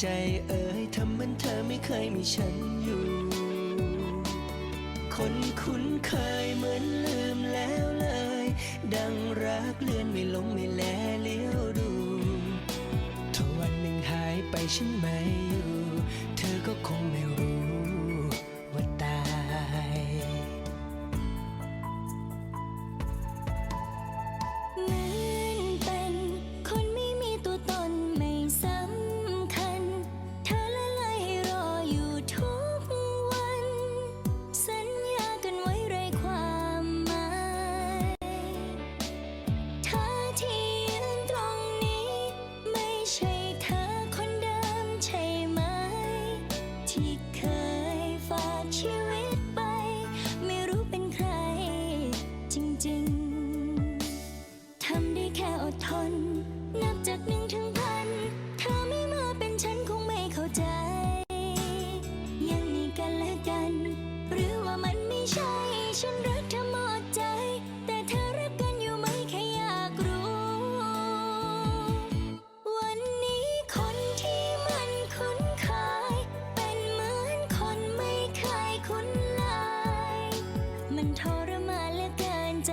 ใจเอ่ยทำเหมือนเธอไม่เคยมีฉันอยู่ คนคุ้นเคยเหมือนลืมแล้วเลย ดังรักเลื่อนไม่ลงไม่แลเลี้ยวดูถ้าวันหนึ่งหายไปฉันไม่อยู่ เธอก็คงไม่ ที่เคยฝากชีวิตไป ไม่รู้เป็นใคร จริงๆ ทำได้แค่อดทน นับจากหนึ่งถึงพันเธอไม่มาเป็นฉันคงไม่เข้าใจ มันทรมานเหลือเกินใจ